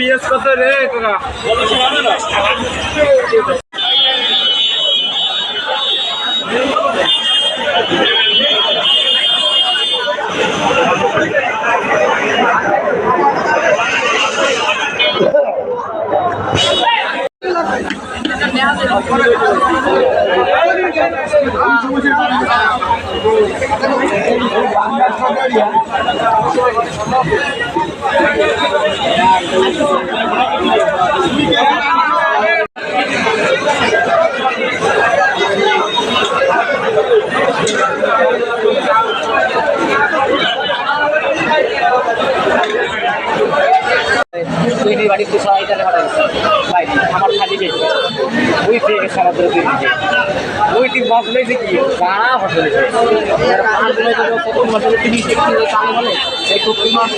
PS কত রে তোরা? তুই নিয়ে বাড়ি তুই সবাই তাহলে পাঠাই ভাই, আমার খালি গেছে ওই পেয়ে গেছে তুই নিজে ওই টিম মাছ লইছে কি? গাড়া ফসল মাস তিরিশ একটু চালে বলে এই টুকি মাছ